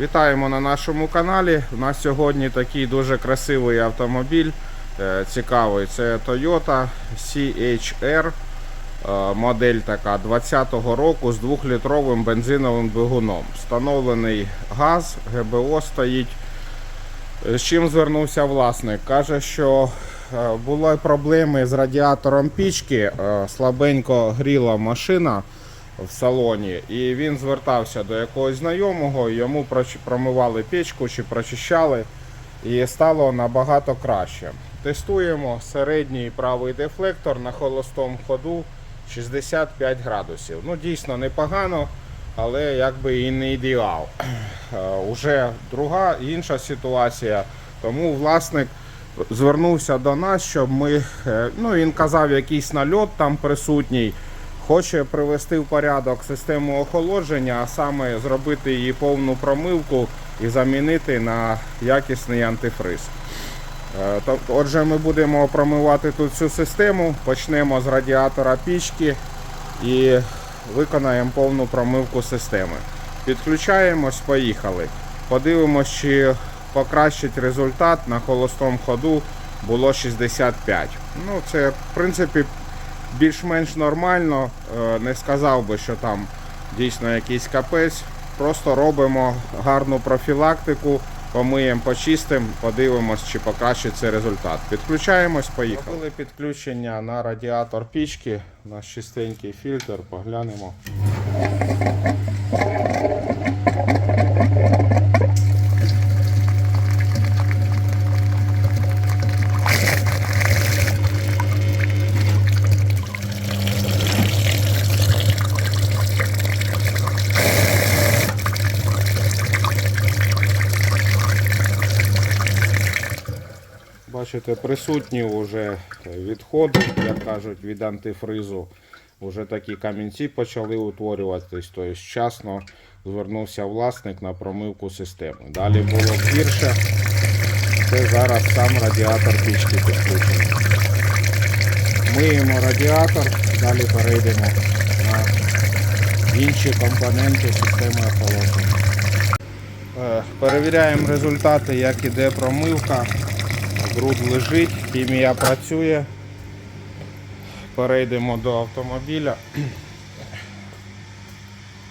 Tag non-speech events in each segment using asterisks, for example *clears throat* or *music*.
Вітаємо на нашому каналі. У нас сьогодні такий дуже красивий автомобіль. е, Цікавий. Це Toyota CHR. е, Модель така 20-го року з 2-літровим бензиновим двигуном. Встановлений газ, ГБО стоїть. Е, З чим звернувся власник? Каже, що були проблеми з радіатором пічки, слабенько гріла машина в салоні, і він звертався до якогось знайомого, йому промивали печку чи прочищали, і стало набагато краще. Тестуємо середній правий дефлектор на холостому ходу 65 градусів. Ну, дійсно непогано, але якби і не ідеал. Е, Уже друга інша ситуація. Тому власник звернувся до нас, щоб ми. е, Ну, він казав, якийсь нальот там присутній. Хоче привести в порядок систему охолодження, а саме зробити її повну промивку і замінити на якісний антифриз. Е, Отже, ми будемо промивати тут всю систему, почнемо з радіатора пічки і виконаємо повну промивку системи. Підключаємось, поїхали. Подивимось, чи покращить результат на холостому ходу було 65. Ну, це в принципі більш-менш нормально. Е, Не сказав би, що там дійсно якийсь капець. Просто робимо гарну профілактику, помиємо, почистимо, подивимось, чи покращиться результат. Підключаємось, поїхали. Робили підключення на радіатор пічки, наш чистенький фільтр, поглянемо. Бачите, присутні вже відходи, як кажуть, від антифризу. Уже такі камінці почали утворюватись, тобто вчасно звернувся власник на промивку системи. Далі було гірше. Це зараз сам радіатор пічки підключений. Миємо радіатор, далі перейдемо на інші компоненти системи охолодження. Е, Перевіряємо результати, як іде промивка. Бруд лежить, хімія працює. Перейдемо до автомобіля.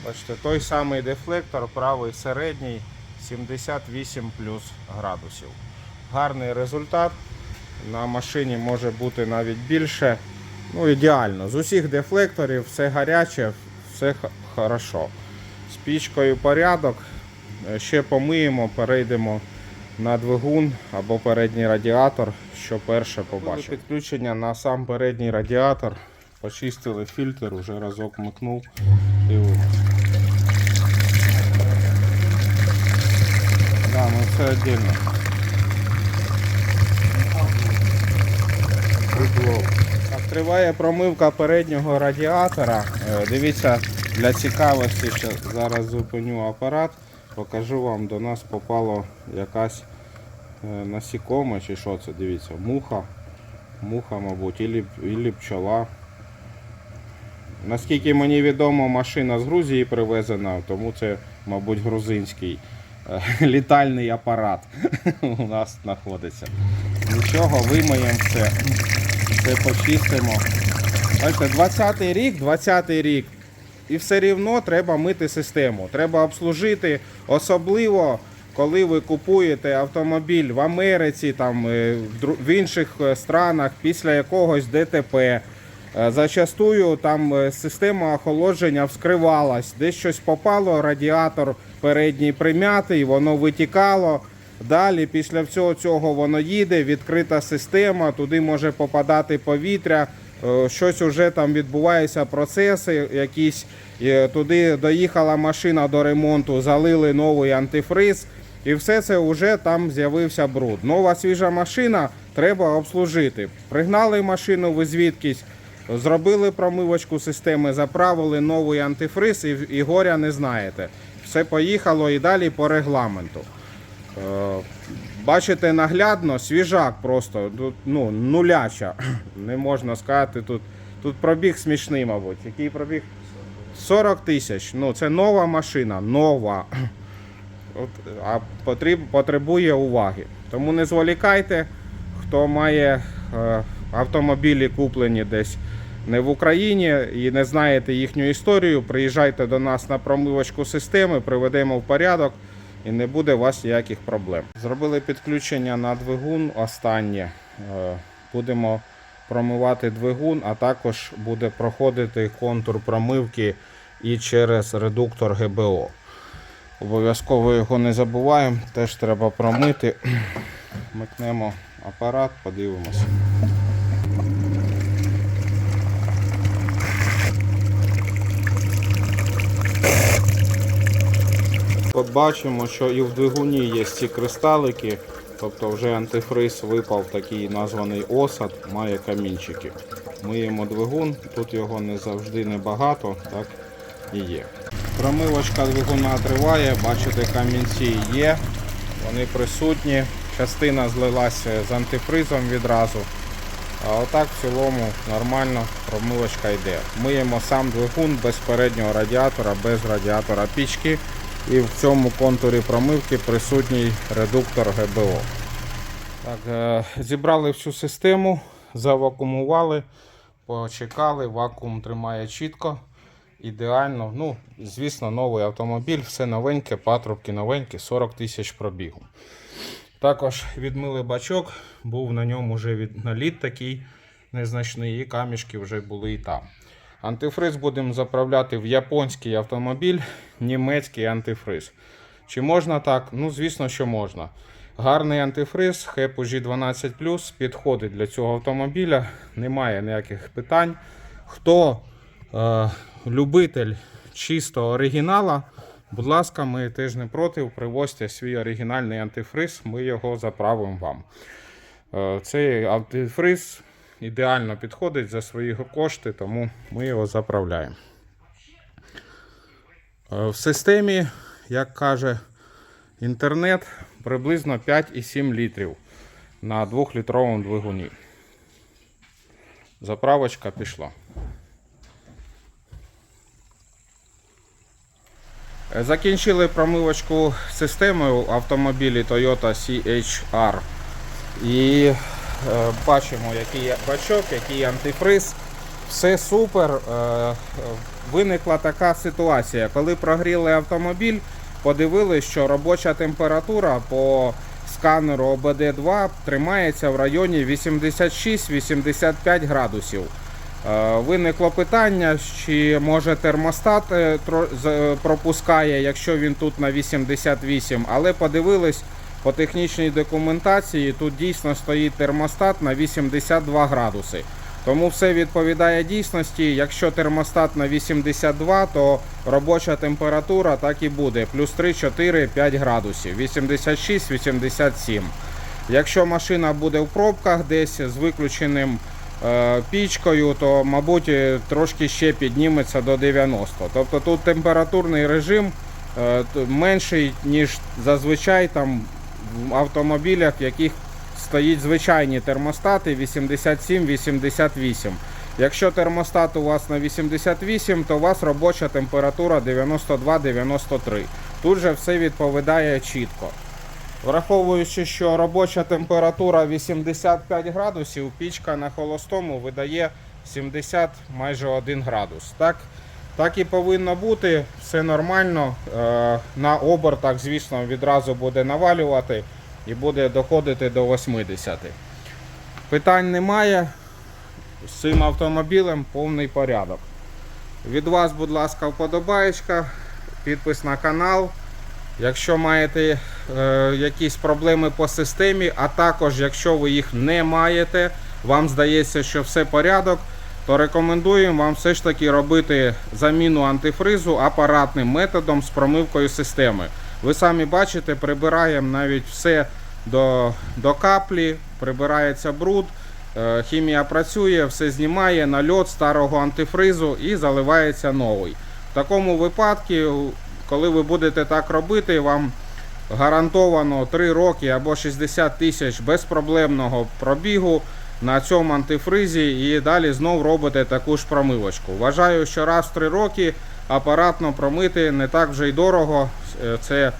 Бачите, той самий дефлектор, правий середній, 78 плюс градусів. Гарний результат. На машині може бути навіть більше. Ну, ідеально. З усіх дефлекторів все гаряче, все хорошо. З пічкою порядок. Е, Ще помиємо, перейдемо на двигун або передній радіатор, що перше побачимо. Підключення на сам передній радіатор. Почистили фільтр, вже разок микнув. Дивимось. Да, ну це віддільно. Так, Триває промивка переднього радіатора. Е, Дивіться, для цікавості ще зараз зупиню апарат. Покажу вам, до нас попало якась е, насікоме чи що це, дивіться, муха. Муха, мабуть, ілі, ілі пчола. Наскільки мені відомо, машина з Грузії привезена, тому це, мабуть, грузинський е, *laughs* літальний апарат *laughs* у нас знаходиться. Нічого, вимиємо все. Все почистимо. Бачите, 20-й рік, 20-й рік. І все рівно треба мити систему. Треба обслужити, особливо коли ви купуєте автомобіль в Америці, там, е, в інших е, странах після якогось ДТП. Е, Зачастую там система охолодження вскривалась, десь щось попало, радіатор передній прим'ятий, воно витікало. Далі після всього цього воно їде, відкрита система, туди може попадати повітря, щось вже там відбуваються процеси, якісь Е, туди доїхала машина до ремонту, залили новий антифриз, і все це вже там з'явився бруд. Нова свіжа машина треба обслужити. Пригнали машину ви звідкись, зробили промивочку системи, заправили новий антифриз і, і горя не знаєте. Все поїхало і далі по регламенту. Бачите наглядно, свіжак просто, тут, ну, нуляча. *clears throat* Не можна сказати, тут, тут пробіг смішний, мабуть. Який пробіг? 40 тисяч. Ну, це нова машина, нова. *clears throat* от, а потріб, потребує уваги. Тому не зволікайте, хто має е, автомобілі куплені десь не в Україні і не знаєте їхню історію, приїжджайте до нас на промивочку системи, приведемо в порядок і не буде у вас ніяких проблем. Зробили підключення на двигун останнє. Е, Будемо промивати двигун, а також буде проходити контур промивки і через редуктор ГБО. Обов'язково його не забуваємо, теж треба промити. *clears throat* Микнемо апарат, подивимося. От бачимо, що і в двигуні є ці кристалики, тобто вже антифриз випав такий названий осад, має камінчики. Миємо двигун, тут його не завжди небагато, так і є. Промивочка двигуна триває, бачите, камінці є, вони присутні. Частина злилася з антифризом відразу. А отак в цілому нормально промивочка йде. Миємо сам двигун без переднього радіатора, без радіатора пічки. І в цьому контурі промивки присутній редуктор ГБО. Так, е, зібрали всю систему, завакумували, почекали, вакуум тримає чітко, ідеально. Ну, звісно, новий автомобіль, все новеньке, патрубки новенькі, 40 тисяч пробігу. Також відмили бачок, був на ньому вже від наліт такий незначний, і камішки вже були і там. Антифриз будемо заправляти в японський автомобіль, німецький антифриз. Чи можна так? Ну, звісно, що можна. Гарний антифриз HEPU G12 підходить для цього автомобіля, немає ніяких питань. Хто е, любитель чистого оригінала, будь ласка, ми теж не проти. Привозьте свій оригінальний антифриз, ми його заправимо вам. Е, Цей антифриз ідеально підходить за свої кошти, тому ми його заправляємо. Е, В системі, як каже інтернет, приблизно 5,7 літрів на 2-літровому двигуні. Заправочка пішла. Е, Закінчили промивочку системою автомобілі Toyota CHR. І бачимо, який бачок, який антифриз. Все супер. Е, е, виникла така ситуація. Коли прогріли автомобіль, подивилися, що робоча температура по сканеру ОБД2 тримається в районі 86-85 градусів. Е, Виникло питання, чи може термостат е, е, пропускає, якщо він тут на 88, але подивились по технічній документації, тут дійсно стоїть термостат на 82 градуси. Тому все відповідає дійсності. Якщо термостат на 82, то робоча температура так і буде. Плюс 3, 4, 5 градусів. 86, 87. Якщо машина буде в пробках десь з виключеним е, пічкою, то, мабуть, трошки ще підніметься до 90. Тобто тут температурний режим е, менший, ніж зазвичай там в автомобілях, в яких стоїть звичайні термостати 87-88. Якщо термостат у вас на 88, то у вас робоча температура 92-93. Тут же все відповідає чітко. Враховуючи, що робоча температура 85 градусів, пічка на холостому видає 70 майже 1 градус. Так, так і повинно бути, все нормально. Е, На обертах, звісно, відразу буде навалювати і буде доходити до 80. Питань немає. З цим автомобілем повний порядок. Від вас, будь ласка, вподобаєчка, підпис на канал. Якщо маєте е, якісь проблеми по системі, а також якщо ви їх не маєте, вам здається, що все порядок, то рекомендуємо вам все ж таки робити заміну антифризу апаратним методом з промивкою системи. Ви самі бачите, прибираємо навіть все до, до каплі, прибирається бруд, е, хімія працює, все знімає, нальот старого антифризу і заливається новий. В такому випадку, коли ви будете так робити, вам гарантовано 3 роки або 60 тисяч безпроблемного пробігу на цьому антифризі і далі знов робите таку ж промивочку. Вважаю, що раз в 3 роки апаратно промити не так вже й дорого. Е, Це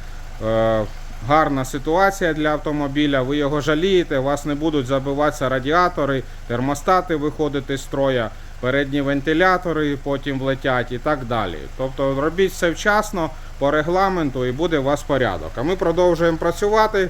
е, гарна ситуація для автомобіля, ви його жалієте, у вас не будуть забиватися радіатори, термостати виходити з строя, передні вентилятори потім влетять і так далі. Тобто робіть все вчасно по регламенту і буде у вас порядок. А ми продовжуємо працювати.